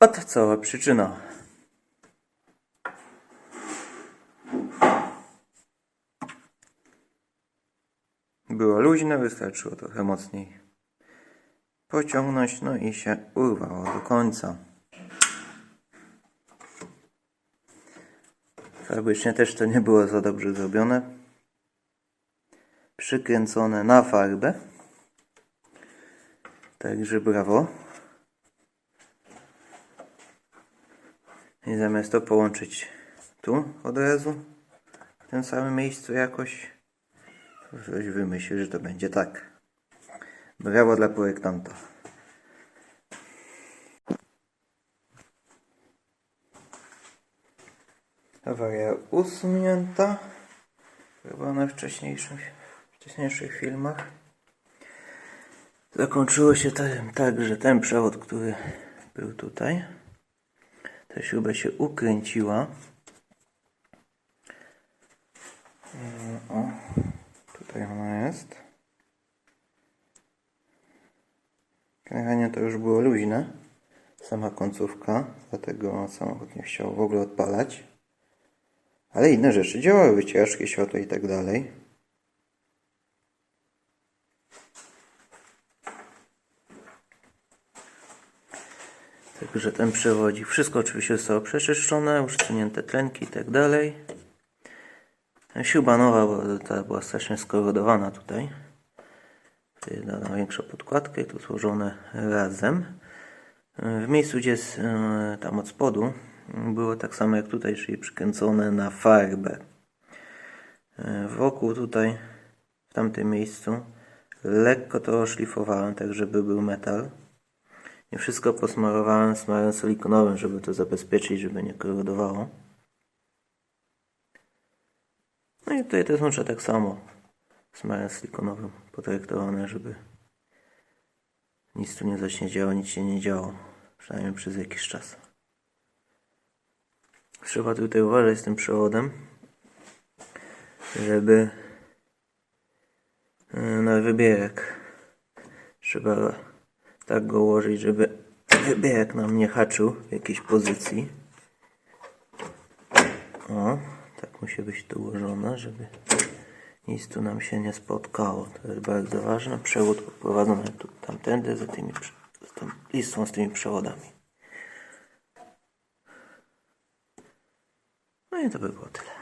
Oto cała przyczyna. Było luźne, wystarczyło trochę mocniej pociągnąć, no i się urwało do końca. Fabrycznie też to nie było za dobrze zrobione. Przykręcone na farbę. Także brawo. I zamiast to połączyć tu od razu, w tym samym miejscu jakoś, to ktoś wymyślił, że to będzie tak. Brawo dla projektanta. Awaria usunięta. Chyba na wcześniejszym, wcześniejszych filmach. Zakończyło się tym tak, że ten przewód, który był tutaj, ta śruba się ukręciła. O, tutaj ona jest. Kręcenie to już było luźne, sama końcówka, dlatego samochód nie chciał w ogóle odpalać. Ale inne rzeczy działały, wycieraczki, światła i tak dalej. Także ten przewodzik. Wszystko oczywiście zostało przeczyszczone, usunięte tlenki i tak dalej. Śruba nowa, bo ta była strasznie skorodowana tutaj. Tutaj dano większą podkładkę, tu złożone razem. W miejscu, gdzie jest e, tam od spodu, było tak samo jak tutaj, czyli przykręcone na farbę. E, Wokół tutaj, w tamtym miejscu, lekko to oszlifowałem, tak żeby był metal. I wszystko posmarowałem smarem silikonowym, żeby to zabezpieczyć, żeby nie korodowało. No i tutaj te złącza tak samo smarem silikonowym potraktowane, żeby nic tu nie zacznie działo, nic się nie działo. Przynajmniej przez jakiś czas. Trzeba tutaj uważać z tym przewodem, żeby e, na wybierek trzeba tak go ułożyć, żeby wybierek nam nie haczył w jakiejś pozycji. O, tak musi być to ułożone, żeby nic tu nam się nie spotkało. To jest bardzo ważne. Przewód poprowadzony tu tamtędy za tymi, z tą listą z tymi przewodami. No i to by było tyle.